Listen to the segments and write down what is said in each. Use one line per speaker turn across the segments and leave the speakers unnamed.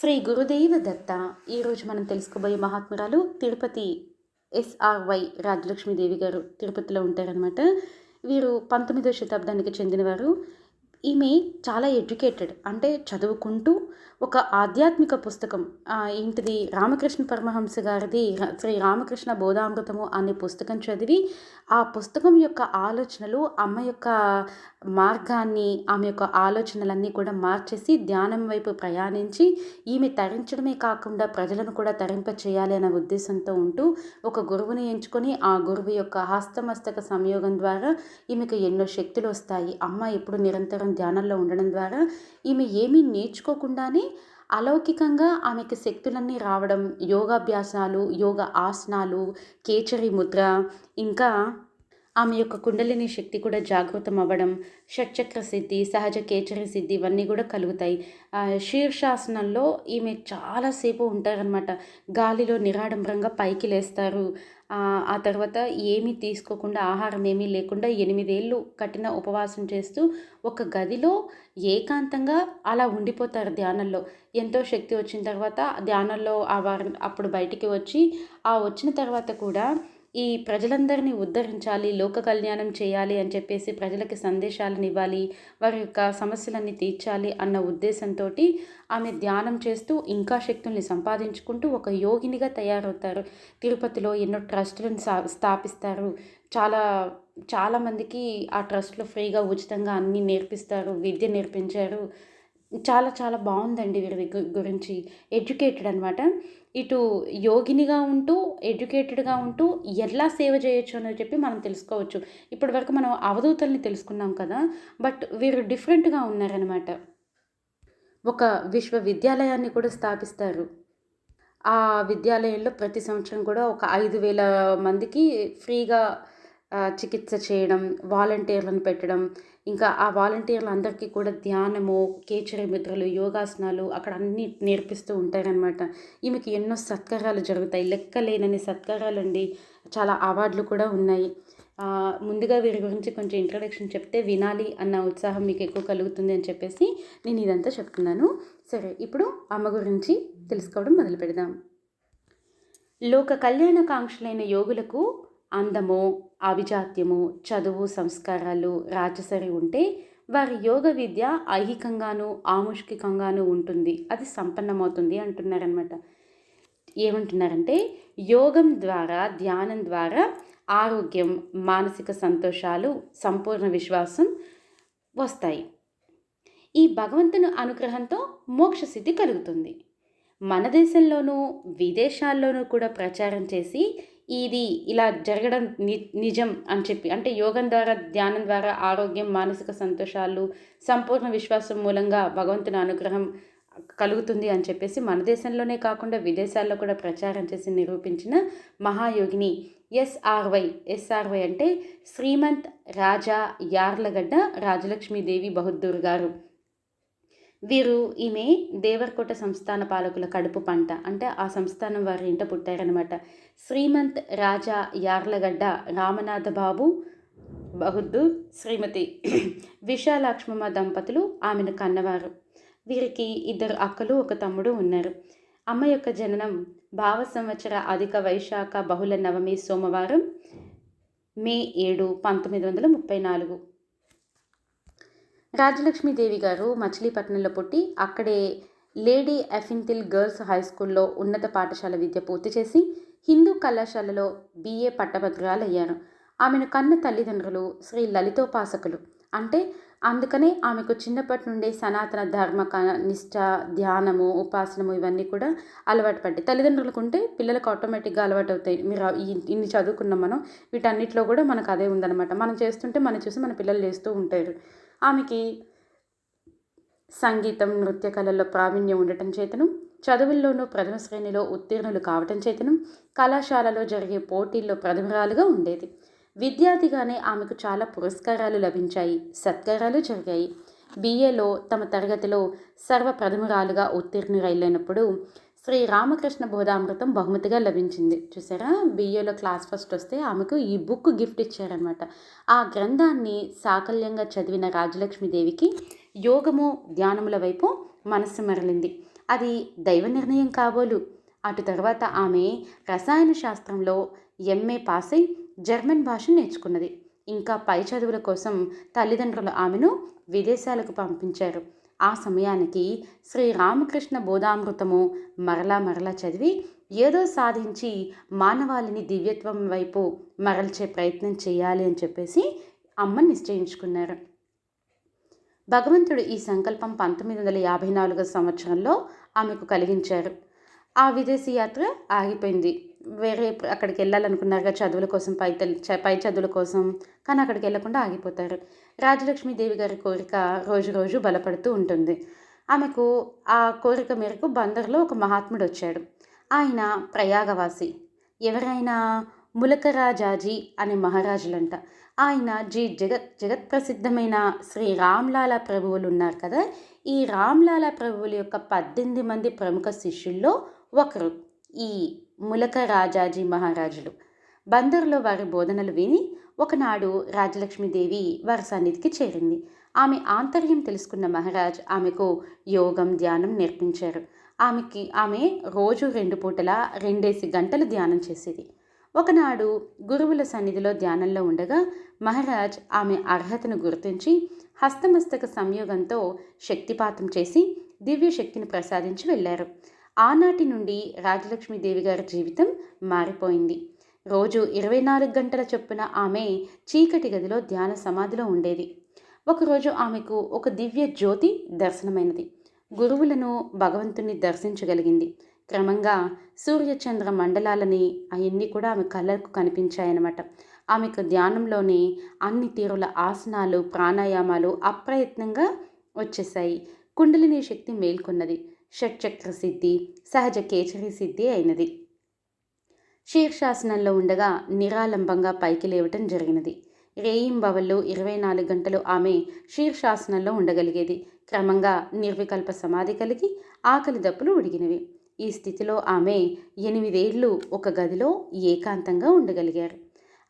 శ్రీ గురుదేవ దత్త ఈరోజు మనం తెలుసుకోబోయే మహాత్మురాలు తిరుపతి ఎస్ఆర్వై రాజలక్ష్మీదేవి గారు. తిరుపతిలో ఉంటారనమాట వీరు పంతొమ్మిదవ శతాబ్దానికి చెందినవారు. ఈమె చాలా ఎడ్యుకేటెడ్. అంటే చదువుకుంటూ ఒక ఆధ్యాత్మిక పుస్తకం. ఏంటిది? రామకృష్ణ పరమహంస గారిది శ్రీ రామకృష్ణ బోధామృతము అనే పుస్తకం చదివి ఆ పుస్తకం యొక్క ఆలోచనలు అమ్మ యొక్క మార్గాన్ని ఆమె యొక్క ఆలోచనలన్నీ కూడా మార్చేసి ధ్యానం వైపు ప్రయాణించి ఈమె తరించడమే కాకుండా ప్రజలను కూడా తరింప చేయాలి అనే ఉద్దేశంతో ఉంటూ ఒక గురువుని ఎంచుకొని ఆ గురువు యొక్క హస్తమస్తక సంయోగం ద్వారా ఈమెకు ఎన్నో శక్తులు వస్తాయి. అమ్మ ఎప్పుడు నిరంతరం ధ్యానంలో ఉండడం ద్వారా ఈమె ఏమీ నేర్చుకోకుండానే అలౌకికంగా ఆమెకి శక్తులన్నీ రావడం యోగాభ్యాసాలు యోగ ఆసనాలు కేచరి ముద్ర ఇంకా ఆమె యొక్క కుండలిని శక్తి కూడా జాగృతం అవ్వడం షట్చక్ర సిద్ధి సహజ కేచరి సిద్ధి ఇవన్నీ కూడా కలుగుతాయి. శీర్షాసనంలో ఈమె చాలాసేపు ఉంటారనమాట గాలిలో నిరాడంబరంగా పైకి లేస్తారు. ఆ, తర్వాత ఏమీ తీసుకోకుండా ఆహారం ఏమీ లేకుండా ఎనిమిదేళ్ళు కఠిన ఉపవాసం చేస్తూ ఒక గదిలో ఏకాంతంగా అలా ఉండిపోతారు ధ్యానంలో. ఎంతో శక్తి వచ్చిన తర్వాత ధ్యానంలో ఆ వారం అప్పుడు బయటికి వచ్చి ఆ వచ్చిన తర్వాత కూడా ఈ ప్రజలందరినీ ఉద్ధరించాలి లోక కళ్యాణం చేయాలి అని చెప్పేసి ప్రజలకి సందేశాలను ఇవ్వాలి వారి యొక్క సమస్యలన్నీ తీర్చాలి అన్న ఉద్దేశంతో ఆమె ధ్యానం చేస్తూ ఇంకా శక్తుల్ని సంపాదించుకుంటూ ఒక యోగినిగా తయారవుతారు. తిరుపతిలో ఎన్నో ట్రస్టులను స్థాపిస్తారు. చాలా చాలామందికి ఆ ట్రస్ట్లో ఫ్రీగా ఉచితంగా అన్నీ నేర్పిస్తారు విద్య నేర్పించారు. చాలా చాలా బాగుందండి వీరి గు- గురించి. ఎడ్యుకేటెడ్ అనమాట ఇటు యోగినిగా ఉంటూ ఎడ్యుకేటెడ్గా ఉంటూ ఎలా సేవ చేయొచ్చు అని చెప్పి మనం తెలుసుకోవచ్చు. ఇప్పటి వరకు మనం అవధూతల్ని తెలుసుకున్నాం కదా బట్ వీరు డిఫరెంట్గా ఉన్నారనమాట. ఒక విశ్వవిద్యాలయాన్ని కూడా స్థాపిస్తారు. ఆ విద్యాలయంలో ప్రతి సంవత్సరం కూడా ఒక ఐదు వేల మందికి ఫ్రీగా చికిత్స చేయడం వాలంటీర్లను పెట్టడం ఇంకా ఆ వాలంటీర్లు అందరికీ కూడా ధ్యానము కేచరి ముద్రలు యోగాసనాలు అక్కడ అన్నీ నేర్పిస్తూ ఉంటారనమాట ఈమెకి ఎన్నో సత్కారాలు జరుగుతాయి. లెక్కలేనని సత్కారాలు అండి చాలా అవార్డులు కూడా ఉన్నాయి. ముందుగా వీరి గురించి కొంచెం ఇంట్రడక్షన్ చెప్తే వినాలి అన్న ఉత్సాహం మీకు ఎక్కువ కలుగుతుంది అని చెప్పేసి నేను ఇదంతా చెప్తున్నాను. సరే ఇప్పుడు అమ్మ గురించి తెలుసుకోవడం మొదలు పెడదాం లోక కళ్యాణకాంక్షలైన యోగులకు అందము అభిజాత్యము చదువు సంస్కారాలు రాజసరి ఉంటే వారి యోగ విద్య ఐహికంగాను ఆముష్కికంగాను ఉంటుంది. అది సంపన్నమవుతుంది అంటున్నారనమాట ఏమంటున్నారంటే యోగం ద్వారా ధ్యానం ద్వారా ఆరోగ్యం మానసిక సంతోషాలు సంపూర్ణ విశ్వాసం వస్తాయి. ఈ భగవంతుని అనుగ్రహంతో మోక్షసిద్ధి కలుగుతుంది. మన దేశంలోనూ విదేశాల్లోనూ కూడా ప్రచారం చేసి ఇది ఇలా జరగడం ని నిజం అని చెప్పి అంటే యోగం ద్వారా ధ్యానం ద్వారా ఆరోగ్యం మానసిక సంతోషాలు సంపూర్ణ విశ్వాసం మూలంగా భగవంతుని అనుగ్రహం కలుగుతుంది అని చెప్పేసి మన దేశంలోనే కాకుండా విదేశాల్లో కూడా ప్రచారం చేసి నిరూపించిన మహాయోగిని ఎస్ఆర్వై. ఎస్ఆర్వై అంటే శ్రీమంత్ రాజా యార్లగడ్డ రాజలక్ష్మీదేవి బహుద్దూర్ గారు. వీరు ఈమె దేవరకోట సంస్థాన పాలకుల కడుపు పంట. అంటే ఆ సంస్థానం వారి ఇంట పుట్టారనమాట శ్రీమంత్ రాజా యార్లగడ్డ రామనాథ బాబు బహుద్దు శ్రీమతి విశాలాక్ష్మమ్మ దంపతులు ఆమెను కన్నవారు. వీరికి ఇద్దరు అక్కలు ఒక తమ్ముడు ఉన్నారు. అమ్మ యొక్క జననం భావ సంవత్సర అధిక వైశాఖ బహుళ నవమి సోమవారం మే ఏడు పంతొమ్మిది వందల ముప్పై నాలుగు. రాజలక్ష్మీదేవి గారు మచిలీపట్నంలో పుట్టి అక్కడే లేడీ ఎఫిన్తిల్ గర్ల్స్ హై స్కూల్లో ఉన్నత పాఠశాల విద్య పూర్తి చేసి హిందూ కళాశాలలో బీఏ పట్టభద్రాలయ్యారు ఆమెను కన్న తల్లిదండ్రులు శ్రీ లలితోపాసకులు అంటే అందుకనే ఆమెకు చిన్నప్పటి నుండే సనాతన ధర్మ నిష్ట ధ్యానము ఉపాసనము ఇవన్నీ కూడా అలవాటు పడ్డాయి. తల్లిదండ్రులకు ఉంటే పిల్లలకు ఆటోమేటిక్గా అలవాటు అవుతాయి. మీరు ఇన్ని చదువుకున్నాం మనం వీటన్నిటిలో కూడా మనకు అదే ఉందన్నమాట. మనం చేస్తుంటే మనం చూసి మన పిల్లలు చేస్తూ ఉంటారు. ఆమెకి సంగీతం నృత్య కళల్లో ప్రావీణ్యం ఉండటం చేతను చదువుల్లోనూ ప్రథమ శ్రేణిలో ఉత్తీర్ణులు కావటం చేతను కళాశాలలో జరిగే పోటీల్లో ప్రథమరాలుగా ఉండేది. విద్యార్థిగానే ఆమెకు చాలా పురస్కారాలు లభించాయి సత్కారాలు జరిగాయి. బీఏలో తమ తరగతిలో సర్వప్రథమురాలుగా ఉత్తీర్ణురైలైనప్పుడు శ్రీ రామకృష్ణ బోధామృతం బహుమతిగా లభించింది. చూసారా? బిఏలో క్లాస్ ఫస్ట్ వస్తే ఆమెకు ఈ బుక్ గిఫ్ట్ ఇచ్చారనమాట ఆ గ్రంథాన్ని సాకల్యంగా చదివిన రాజలక్ష్మీదేవికి యోగము ధ్యానముల వైపు మనస్సు మరలింది. అది దైవ నిర్ణయం కాబోలు. అటు తర్వాత ఆమె రసాయన శాస్త్రంలో ఎంఏ పాస్ అయి జర్మన్ భాష నేర్చుకున్నది. ఇంకా పై చదువుల కోసం తల్లిదండ్రులు ఆమెను విదేశాలకు పంపించారు. ఆ సమయానికి శ్రీరామకృష్ణ బోధామృతము మరలా మరలా చదివి ఏదో సాధించి మానవాళిని దివ్యత్వం వైపు మరల్చే ప్రయత్నం చేయాలి అని చెప్పేసి అమ్మ నిశ్చయించుకున్నారు. భగవంతుడు ఈ సంకల్పం పంతొమ్మిది వందల యాభై నాలుగో సంవత్సరంలో ఆమెకు కలిగించారు. ఆ విదేశీ యాత్ర ఆగిపోయింది. వేరే అక్కడికి వెళ్ళాలనుకున్నారుగా చదువుల కోసం పై పై చదువుల కోసం. కానీ అక్కడికి వెళ్ళకుండా ఆగిపోతారు. రాజలక్ష్మీదేవి గారి కోరిక రోజు రోజు బలపడుతూ ఉంటుంది. ఆమెకు ఆ కోరిక మేరకు బందర్లో ఒక మహాత్ముడు వచ్చాడు. ఆయన ప్రయాగవాసి. ఎవరైనా ములకరాజాజీ అనే మహారాజులంట. ఆయన జీ జగత్ జగత్ ప్రసిద్ధమైన శ్రీ రామ్లాల ప్రభువులు ఉన్నారు కదా. ఈ రామ్లాల ప్రభువుల యొక్క పద్దెనిమిది మంది ప్రముఖ శిష్యుల్లో ఒకరు. ఈ ములక రాజాజీ మహారాజులు. బందరులో వారి బోధనలు విని ఒకనాడు రాజలక్ష్మీదేవి వారి సన్నిధికి చేరింది. ఆమె ఆంతర్యం తెలుసుకున్న మహారాజ్ ఆమెకు యోగం ధ్యానం నేర్పించారు. ఆమెకి ఆమె రోజు రెండు పూటల రెండేసి గంటలు ధ్యానం చేసేది. ఒకనాడు గురువుల సన్నిధిలో ధ్యానంలో ఉండగా మహారాజ్ ఆమె అర్హతను గుర్తించి హస్తమస్తక సంయోగంతో శక్తిపాతం చేసి దివ్య శక్తిని ప్రసాదించి వెళ్ళారు. ఆనాటి నుండి రాజలక్ష్మీదేవి గారి జీవితం మారిపోయింది. రోజు ఇరవై నాలుగు గంటల చొప్పున ఆమె చీకటి గదిలో ధ్యాన సమాధిలో ఉండేది. ఒకరోజు ఆమెకు ఒక దివ్య జ్యోతి దర్శనమైనది. గురువులను భగవంతుని దర్శించగలిగింది. క్రమంగా సూర్యచంద్ర మండలాలని అవన్నీ కూడా ఆమె కళ్ళకు కనిపించాయన్నమాట. ఆమెకు ధ్యానంలోనే అన్ని తీరుల ఆసనాలు ప్రాణాయామాలు అప్రయత్నంగా వచ్చేసాయి కుండలిని శక్తి మేల్కొన్నది. షట్చక్ర సిద్ధి సహజ కేచరి సిద్ధి అయినది. శీర్షాసనంలో ఉండగా నిరాలంబంగా పైకి లేవటం జరిగినది. రేయింబవల్లో ఇరవై నాలుగు గంటలు ఆమె శీర్షాసనంలో ఉండగలిగేది. క్రమంగా నిర్వికల్ప సమాధి కలిగి ఆకలి దప్పులు ఉడిగినవి ఈ స్థితిలో ఆమె ఎనిమిదేళ్ళు ఒక గదిలో ఏకాంతంగా ఉండగలిగారు.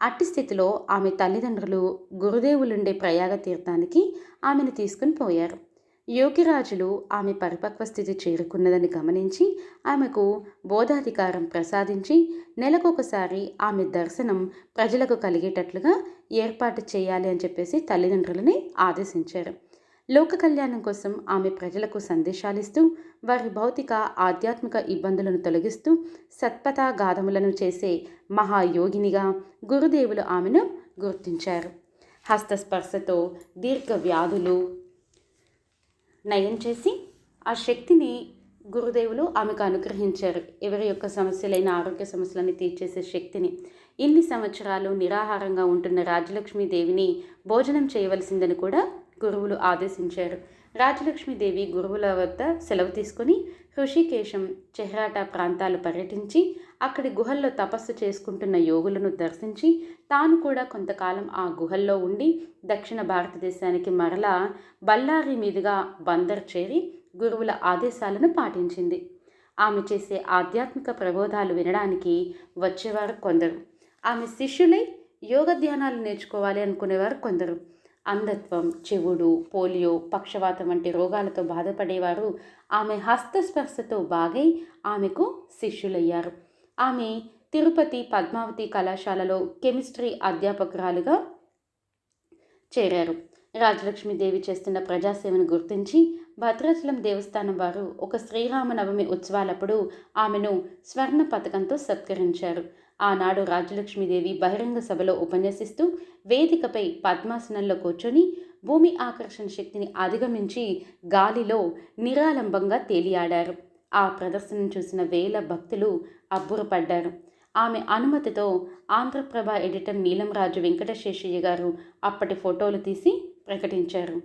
అట్టి స్థితిలో ఆమె తల్లిదండ్రులు గురుదేవులుండే ప్రయాగ తీర్థానికి ఆమెను తీసుకుని పోయారు. యోగిరాజులు ఆమె పరిపక్వ స్థితి చేరుకున్నదని గమనించి ఆమెకు బోధాధికారం ప్రసాదించి నెలకొకసారి ఆమె దర్శనం ప్రజలకు కలిగేటట్లుగా ఏర్పాటు చేయాలి అని చెప్పేసి తల్లిదండ్రులని ఆదేశించారు. లోక కళ్యాణం కోసం ఆమె ప్రజలకు సందేశాలిస్తూ వారి భౌతిక ఆధ్యాత్మిక ఇబ్బందులను తొలగిస్తూ సత్పథ గాధములను చేసే మహాయోగినిగా గురుదేవులు ఆమెను గుర్తించారు. హస్తస్పర్శతో దీర్ఘ వ్యాధులు నయం చేసి ఆ శక్తిని గురుదేవులు ఆమెకు అనుగ్రహించారు. ఎవరి యొక్క సమస్యలైన ఆరోగ్య సమస్యలని తీర్చేసే శక్తిని. ఇన్ని సంవత్సరాలు నిరాహారంగా ఉంటున్న రాజలక్ష్మీదేవిని భోజనం చేయవలసిందని కూడా గురువులు ఆదేశించారు. రాజలక్ష్మీదేవి గురువుల వద్ద సెలవు తీసుకుని హృషికేశం చెహ్రాట ప్రాంతాలు పర్యటించి అక్కడి గుహల్లో తపస్సు చేసుకుంటున్న యోగులను దర్శించి తాను కూడా కొంతకాలం ఆ గుహల్లో ఉండి దక్షిణ భారతదేశానికి మరలా బల్లారి మీదుగా బందర్ చేరి గురువుల ఆదేశాలను పాటించింది. ఆమె చేసే ఆధ్యాత్మిక ప్రబోధాలు వినడానికి వచ్చేవారు కొందరు. ఆమె శిష్యులై యోగ ధ్యానాలు నేర్చుకోవాలి అనుకునేవారు కొందరు. అంధత్వం చెవుడు పోలియో పక్షవాతం వంటి రోగాలతో బాధపడేవారు ఆమె హస్తస్పర్శతో బాగై ఆమెకు శిష్యులయ్యారు. ఆమె తిరుపతి పద్మావతి కళాశాలలో కెమిస్ట్రీ అధ్యాపకురాలుగా చేరారు. రాజలక్ష్మీదేవి చేస్తున్న ప్రజాసేవను గుర్తించి భద్రాచలం దేవస్థానం వారు ఒక శ్రీరామనవమి ఉత్సవాలప్పుడు ఆమెను స్వర్ణ పథకంతో సత్కరించారు. ఆనాడు రాజలక్ష్మీదేవి బహిరంగ సభలో ఉపన్యసిస్తూ వేదికపై పద్మాసనంలో కూర్చొని భూమి ఆకర్షణ శక్తిని అధిగమించి గాలిలో నిరాలంబంగా తేలియాడారు. ఆ ప్రదర్శనను చూసిన వేల భక్తులు అబ్బురపడ్డారు ఆమె అనుమతితో ఆంధ్రప్రభ ఎడిటర్ నీలంరాజు వెంకటశేషయ్య గారు అప్పటి ఫోటోలు తీసి ప్రకటించారు.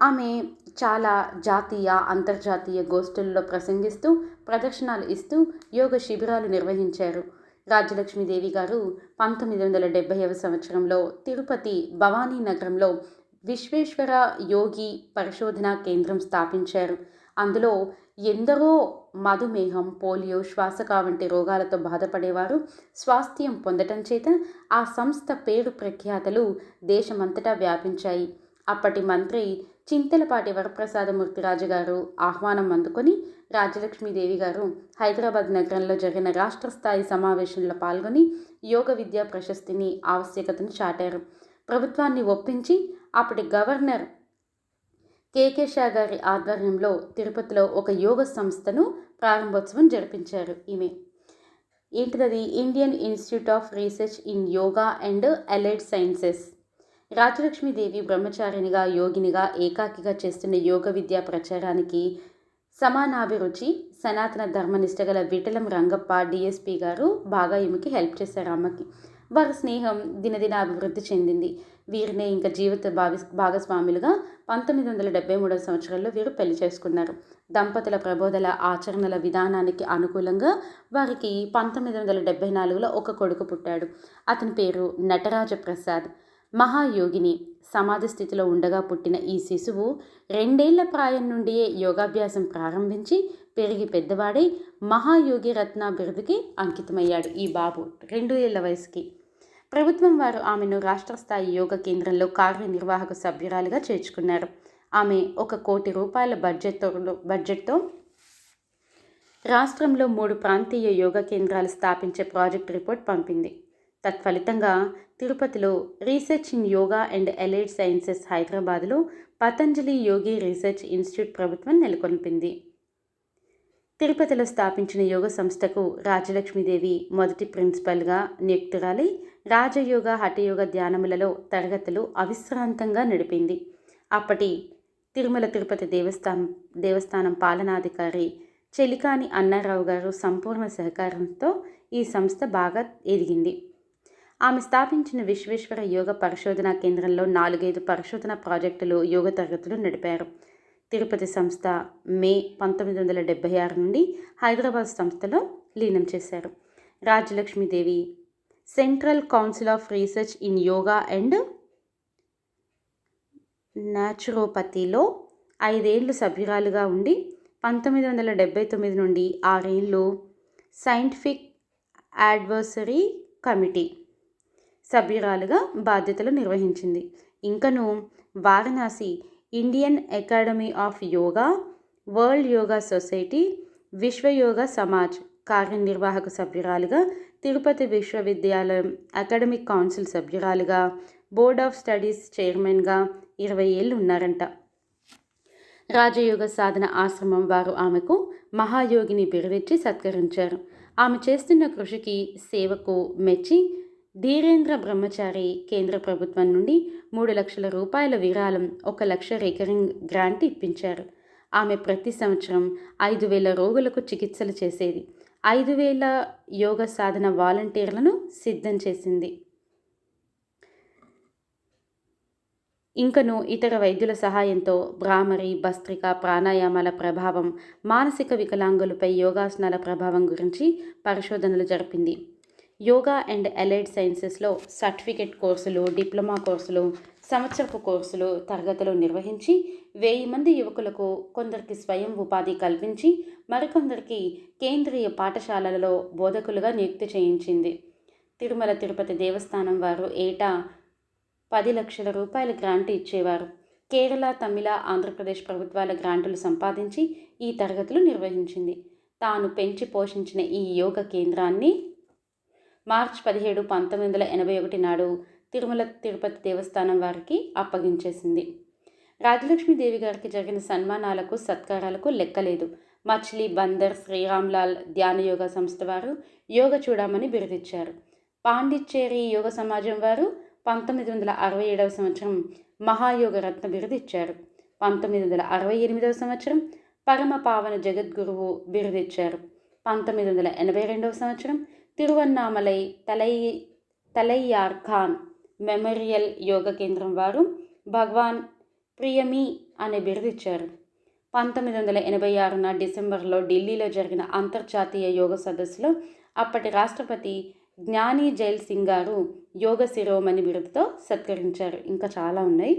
ఆమె చాలా జాతీయ అంతర్జాతీయ గోష్ఠుల్లో ప్రసంగిస్తూ ప్రదర్శనలు ఇస్తూ యోగ శిబిరాలు నిర్వహించారు. రాజ్యలక్ష్మీదేవి గారు పంతొమ్మిది వందల డెబ్భైవ సంవత్సరంలో తిరుపతి భవానీ నగరంలో విశ్వేశ్వర యోగి పరిశోధన కేంద్రం స్థాపించారు. అందులో ఎందరో మధుమేహం పోలియో శ్వాసక వంటి రోగాలతో బాధపడేవారు. స్వాస్థ్యం పొందటం చేత ఆ సంస్థ పేరు ప్రఖ్యాతలు దేశమంతటా వ్యాపించాయి. అప్పటి మంత్రి చింతలపాటి వరప్రసాదమూర్తి రాజు గారు ఆహ్వానం అందుకొని రాజలక్ష్మీదేవి గారు హైదరాబాద్ నగరంలో జరిగిన రాష్ట్ర స్థాయి సమావేశంలో పాల్గొని యోగ విద్యా ప్రశస్తిని ఆవశ్యకతను చాటారు. ప్రభుత్వాన్ని ఒప్పించి అప్పటి గవర్నర్ కేకే షా గారి ఆధ్వర్యంలో తిరుపతిలో ఒక యోగ సంస్థను ప్రారంభోత్సవం జరిపించారు ఈమె. ఏంటిది Indian institute of research in yoga and allied sciences. Rajalakshmidevi బ్రహ్మచారినిగా యోగినిగా ఏకాకిగా చేస్తున్న యోగ విద్యా ప్రచారానికి సమానాభిరుచి సనాతన ధర్మనిష్ట గల విఠలం రంగప్ప డిఎస్పి గారు బాగా ఈమెకి హెల్ప్ చేశారు అమ్మకి వారి స్నేహం దినదిన అభివృద్ధి చెందింది. వీరినే ఇంకా జీవిత భావి భాగస్వాములుగా పంతొమ్మిది వందల డెబ్బై మూడవ సంవత్సరంలో వీరు పెళ్ళి చేసుకున్నారు. దంపతుల ప్రబోధల ఆచరణల విధానానికి అనుకూలంగా వారికి పంతొమ్మిది వందల డెబ్బై నాలుగులో ఒక కొడుకు పుట్టాడు. అతని పేరు నటరాజ ప్రసాద్ మహాయోగిని సమాధి స్థితిలో ఉండగా పుట్టిన ఈ శిశువు రెండేళ్ళ ప్రాయం నుండియే యోగాభ్యాసం ప్రారంభించి పెరిగి పెద్దవాడై మహాయోగి రత్న బిరుదుకి అంకితమయ్యాడు. ఈ బాబు రెండు ఏళ్ళ వయసుకి. ప్రభుత్వం వారు ఆమెను రాష్ట్ర స్థాయి యోగ కేంద్రంలో కార్యనిర్వాహక సభ్యురాలుగా చేర్చుకున్నారు. ఆమె ఒక కోటి రూపాయల బడ్జెట్తో బడ్జెట్తో రాష్ట్రంలో మూడు ప్రాంతీయ యోగా కేంద్రాలు స్థాపించే ప్రాజెక్ట్ రిపోర్ట్ పంపింది. తత్ఫలితంగా తిరుపతిలో research in yoga and allied sciences హైదరాబాద్లో పతంజలి యోగి రీసెర్చ్ ఇన్స్టిట్యూట్ ప్రభుత్వం నెలకొల్పింది. తిరుపతిలో స్థాపించిన యోగ సంస్థకు రాజలక్ష్మీదేవి మొదటి ప్రిన్సిపల్గా నియుక్తురాలి రాజయోగ హఠయోగ ధ్యానములలో తరగతులు అవిశ్రాంతంగా నడిపింది. అప్పటి తిరుమల తిరుపతి దేవస్థానం దేవస్థానం పాలనాధికారి చెలికాని అన్నారావు గారు సంపూర్ణ సహకారంతో ఈ సంస్థ బాగా ఎదిగింది. ఆమె స్థాపించిన విశ్వేశ్వర యోగ పరిశోధన కేంద్రంలో నాలుగైదు పరిశోధన ప్రాజెక్టులు యోగ తరగతులు నడిపారు. తిరుపతి సంస్థ మే పంతొమ్మిది వందల డెబ్బై ఆరు నుండి హైదరాబాద్ సంస్థలో లీనం చేశారు. Rajalakshmidevi central council of research in yoga and న్యాచురోపతిలో ఐదేళ్ళు సభ్యురాలుగా ఉండి పంతొమ్మిది వందల డెబ్బై తొమ్మిది నుండి ఆరేళ్ళు సైంటిఫిక్ అడ్వర్సరీ కమిటీ సభ్యురాలుగా బాధ్యతలు నిర్వహించింది. ఇంకను Varanasi Indian academy of yoga world yoga society Vishwa yoga Samaj కార్యనిర్వాహక సభ్యురాలుగా తిరుపతి విశ్వవిద్యాలయం అకాడమిక్ కౌన్సిల్ సభ్యురాలుగా బోర్డ్ ఆఫ్ స్టడీస్ చైర్మన్గా ఇరవై ఏళ్ళు ఉన్నారంట రాజయోగ సాధన ఆశ్రమం వారు ఆమెకు మహాయోగిని బిరుదిచ్చి సత్కరించారు. ఆమె చేస్తున్న కృషికి సేవకు మెచ్చి ధీరేంద్ర బ్రహ్మచారి కేంద్ర ప్రభుత్వం నుండి మూడు లక్షల రూపాయల విరాళం ఒక లక్ష రికరింగ్ గ్రాంట్ ఇప్పించారు. ఆమె ప్రతి సంవత్సరం ఐదు వేల రోగులకు చికిత్సలు చేసేది. ఐదు వేల యోగ సాధన వాలంటీర్లను సిద్ధం చేసింది. ఇంకను ఇతర వైద్యుల సహాయంతో భ్రామరి భస్త్రిక ప్రాణాయామాల ప్రభావం మానసిక వికలాంగులపై యోగాసనాల ప్రభావం గురించి పరిశోధనలు జరిపింది. యోగా అండ్ అలైడ్ సైన్సెస్లో సర్టిఫికేట్ కోర్సులు డిప్లొమా కోర్సులు సంవత్సరపు కోర్సులు తరగతులు నిర్వహించి వెయ్యి మంది యువకులకు కొందరికి స్వయం ఉపాధి కల్పించి మరికొందరికి కేంద్రీయ పాఠశాలలలో బోధకులుగా నియుక్తి చేయించింది. తిరుమల తిరుపతి దేవస్థానం వారు ఏటా పది లక్షల రూపాయల గ్రాంట్ ఇచ్చేవారు. కేరళ తమిళ ఆంధ్రప్రదేశ్ ప్రభుత్వాల గ్రాంటులు సంపాదించి ఈ తరగతులు నిర్వహించింది. తాను పెంచి పోషించిన ఈ యోగ కేంద్రాన్ని మార్చ్ పదిహేడు పంతొమ్మిది వందల ఎనభై ఒకటి నాడు తిరుమల తిరుపతి దేవస్థానం వారికి అప్పగించేసింది. రాజలక్ష్మీదేవి గారికి జరిగిన సన్మానాలకు సత్కారాలకు లెక్కలేదు. మచిలీ బందర్ శ్రీరామ్లాల్ ధ్యాన యోగ సంస్థ వారు యోగ చూడమని బిరుదిచ్చారు. పాండిచ్చేరి యోగ సమాజం వారు పంతొమ్మిది వందల అరవై ఏడవ సంవత్సరం మహాయోగ రత్న బిరుదిచ్చారు. పంతొమ్మిది వందల అరవై ఎనిమిదవ సంవత్సరం పరమ పావన జగద్గురువు బిరుదిచ్చారు. పంతొమ్మిది వందల ఎనభై రెండవ సంవత్సరం తిరువన్నామలై తలై తలయ్యార్ ఖాన్ మెమోరియల్ యోగ కేంద్రం వారు భగవాన్ ప్రియమి అనే బిరుదిచ్చారు పంతొమ్మిది వందల ఎనభై ఆరున డిసెంబర్లో ఢిల్లీలో జరిగిన అంతర్జాతీయ యోగ సదస్సులో అప్పటి రాష్ట్రపతి జ్ఞాని జైల్ సింగ్ గారు యోగ శిరోమణి బిరుదుతో సత్కరించారు. ఇంకా చాలా ఉన్నాయి.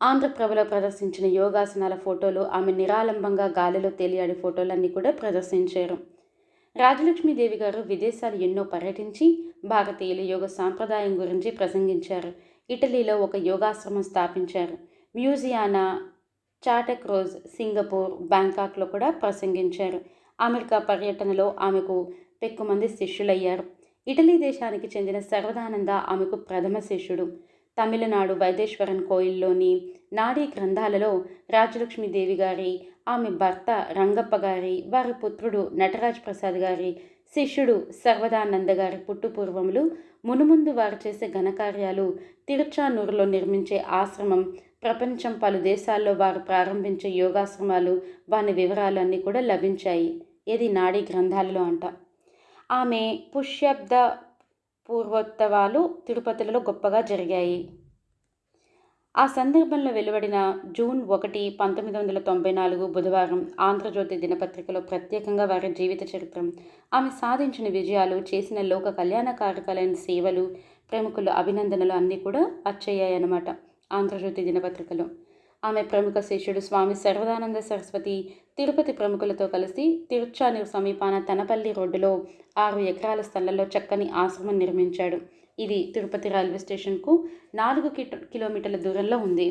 ఆంధ్రప్రభలో ప్రదర్శించిన యోగాసనాల ఫోటోలు ఆమె నిరాలంబంగా గాలిలో తేలియాడే ఫోటోలన్నీ కూడా ప్రదర్శించారు. రాజలక్ష్మీదేవి గారు విదేశాలు ఎన్నో పర్యటించి భారతీయుల యోగ సాంప్రదాయం గురించి ప్రసంగించారు. ఇటలీలో ఒక యోగాశ్రమం స్థాపించారు. మ్యూజియానా చాటక్రోజ్ సింగపూర్ బ్యాంకాక్లో కూడా ప్రసంగించారు. అమెరికా పర్యటనలో ఆమెకు పెక్కుమంది శిష్యులయ్యారు. ఇటలీ దేశానికి చెందిన సర్వదానంద ఆమెకు ప్రథమ శిష్యుడు. తమిళనాడు వైదేశ్వరన్ కోయిల్లోని నాడీ గ్రంథాలలో రాజలక్ష్మీదేవి గారి ఆమె భర్త రంగప్ప గారి వారి పుత్రుడు నటరాజ్ ప్రసాద్ గారి శిష్యుడు సర్వదానంద గారి పుట్టుపూర్వములు మునుముందు వారు చేసే ఘనకార్యాలు తిరుచానూరులో నిర్మించే ఆశ్రమం ప్రపంచం పలు దేశాల్లో వారు ప్రారంభించే యోగాశ్రమాలు వాని వివరాలు అన్నీ కూడా లభించాయి. ఇది నాడీ గ్రంథాలలో అంట. ఆమె పుష్యబ్ద పూర్వోత్సవాలు తిరుపతిలో గొప్పగా జరిగాయి. ఆ సందర్భంలో వెలువడిన జూన్ ఒకటి పంతొమ్మిది వందల తొంభై నాలుగు బుధవారం ఆంధ్రజ్యోతి దినపత్రికలో ప్రత్యేకంగా వారి జీవిత చరిత్రం ఆమె సాధించిన విజయాలు చేసిన లోక కళ్యాణ కళ్యాణకారకాలైన సేవలు ప్రముఖులు అభినందనలు అన్నీ కూడా అచ్చయ్యాయన్నమాట ఆంధ్రజ్యోతి దినపత్రికలో. ఆమె ప్రముఖ శిష్యుడు స్వామి సర్వదానంద సరస్వతి తిరుపతి ప్రముఖులతో కలిసి తిరుచానూరు సమీపాన తనపల్లి రోడ్డులో ఆరు ఎకరాల స్థలంలో చక్కని ఆశ్రమం నిర్మించాడు. ఇది తిరుపతి రైల్వే స్టేషన్కు నాలుగు కిలోమీటర్ల దూరంలో ఉంది.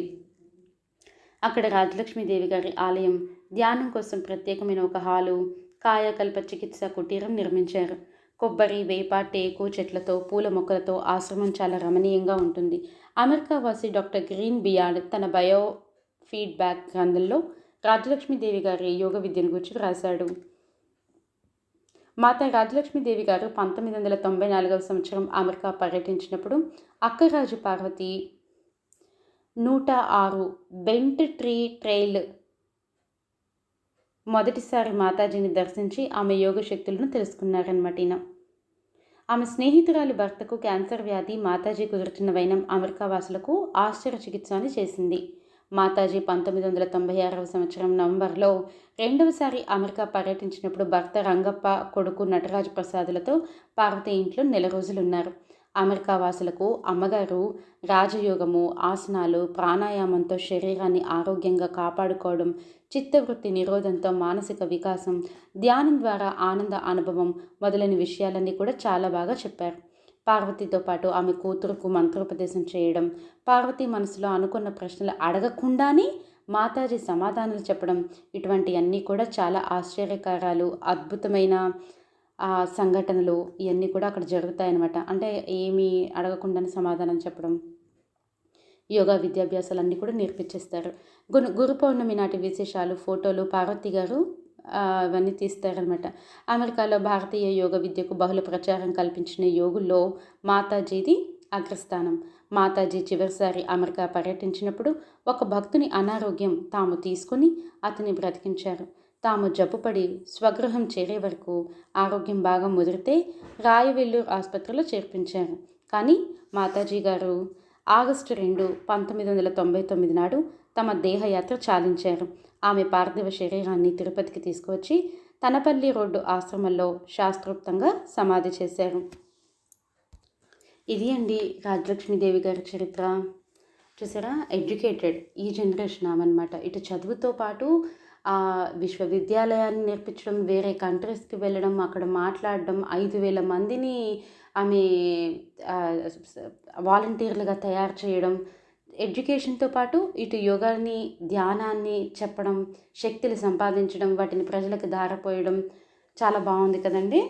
అక్కడ రాజలక్ష్మీదేవి గారి ఆలయం ధ్యానం కోసం ప్రత్యేకమైన ఒక హాలు కాయకల్ప చికిత్స కుటీరం నిర్మించారు. కొబ్బరి వేప టేకు చెట్లతో పూల మొక్కలతో ఆశ్రమం చాలా రమణీయంగా ఉంటుంది. అమెరికా వాసి డాక్టర్ గ్రీన్ బియార్డ్ తన బయో ఫీడ్బ్యాక్ గ్రంథంలో రాజలక్ష్మీదేవి గారి యోగ విద్యను గురించి రాశాడు మాత రాజలక్ష్మీదేవి గారు పంతొమ్మిది వందల తొంభై నాలుగవ సంవత్సరం అమెరికా పర్యటించినప్పుడు అక్కరాజు పార్వతి నూట ఆరు బెంట్ ట్రీ ట్రైల్ మొదటిసారి మాతాజీని దర్శించి ఆమె యోగ శక్తులను తెలుసుకున్నారనమాట ఈయన. ఆమె స్నేహితురాలి భర్తకు క్యాన్సర్ వ్యాధి మాతాజీ కుదుర్చిన వైనం అమెరికా వాసులకు ఆశ్చర్య చికిత్స అని చేసింది. మాతాజీ పంతొమ్మిది వందల తొంభై ఆరవ సంవత్సరం నవంబర్లో రెండవసారి అమెరికా పర్యటించినప్పుడు భర్త రంగప్ప కొడుకు నటరాజు ప్రసాదులతో పార్వతి ఇంట్లో నెల రోజులున్నారు. అమెరికా వాసులకు అమ్మగారు రాజయోగము ఆసనాలు ప్రాణాయామంతో శరీరాన్ని ఆరోగ్యంగా కాపాడుకోవడం చిత్తవృత్తి నిరోధంతో మానసిక వికాసం ధ్యానం ద్వారా ఆనంద అనుభవం మొదలైన విషయాలన్నీ కూడా చాలా బాగా చెప్పారు. పార్వతితో పాటు ఆమె కూతురుకు మంత్రోపదేశం చేయడం పార్వతి మనసులో అనుకున్న ప్రశ్నలు అడగకుండానే మాతాజీ సమాధానాలు చెప్పడం ఇటువంటివన్నీ కూడా చాలా ఆశ్చర్యకరాలు అద్భుతమైన సంఘటనలు ఇవన్నీ కూడా అక్కడ జరుగుతాయన్నమాట. అంటే ఏమీ అడగకుండానే సమాధానం చెప్పడం యోగా విద్యాభ్యాసాలు అన్నీ కూడా నేర్పించేస్తారు. గురు గురు పౌర్ణమి నాటి విశేషాలు ఫోటోలు పార్వతి గారు అవన్నీ తీస్తారనమాట అమెరికాలో భారతీయ యోగ విద్యకు బహుళ ప్రచారం కల్పించిన యోగుల్లో మాతాజీది అగ్రస్థానం. మాతాజీ చివరిసారి అమెరికా పర్యటించినప్పుడు ఒక భక్తుని అనారోగ్యం తాము తీసుకుని అతని బ్రతికించారు. తాము జబ్బుపడి స్వగృహం చేరే వరకు ఆరోగ్యం బాగా ముదిరితే రాయవెల్లూరు ఆసుపత్రిలో చేర్పించారు. కానీ మాతాజీ గారు ఆగస్టు రెండు పంతొమ్మిది వందల తొంభై తొమ్మిది నాడు తమ దేహయాత్ర చాలించారు. ఆమె పార్థివ శరీరాన్ని తిరుపతికి తీసుకువచ్చి తనపల్లి రోడ్డు ఆశ్రమంలో శాస్త్రోక్తంగా సమాధి చేశారు. ఇది అండి రాజలక్ష్మీదేవి గారి చరిత్ర. చూసారా? ఎడ్యుకేటెడ్ ఈ జనరేషన్ ఆమెనమాట ఇటు చదువుతో పాటు ఆ విశ్వవిద్యాలయాన్ని నేర్పించడం వేరే కంట్రీస్కి వెళ్ళడం అక్కడ మాట్లాడడం ఐదు వేల మందిని ఆమె వాలంటీర్లుగా తయారు చేయడం ఎడ్యుకేషన్తో పాటు ఇటు యోగాని ధ్యానాన్ని చెప్పడం శక్తులు సంపాదించడం వాటిని ప్రజలకు దారపోయడం చాలా బాగుంది కదండి.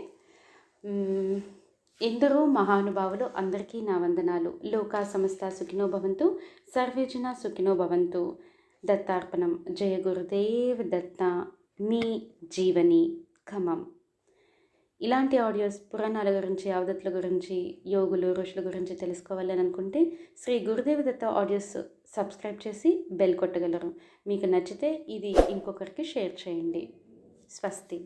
ఎందరో మహానుభావులు అందరికీ నా వందనాలు. లోకా సంస్థ సుఖినో భవంతు సర్వేజన సుఖినో భవంతు. దత్తార్పణం. జయ గురుదేవ్ దత్త. మీ జీవని ఖమం ఇలాంటి ఆడియోస్ పురాణాల గురించి అవధతుల గురించి యోగులు ఋషుల గురించి తెలుసుకోవాలని అనుకుంటే శ్రీ గురుదేవ దత్త ఆడియోస్ సబ్స్క్రైబ్ చేసి బెల్ కొట్టగలరు. మీకు నచ్చితే ఇది ఇంకొకరికి షేర్ చేయండి. స్వస్తి.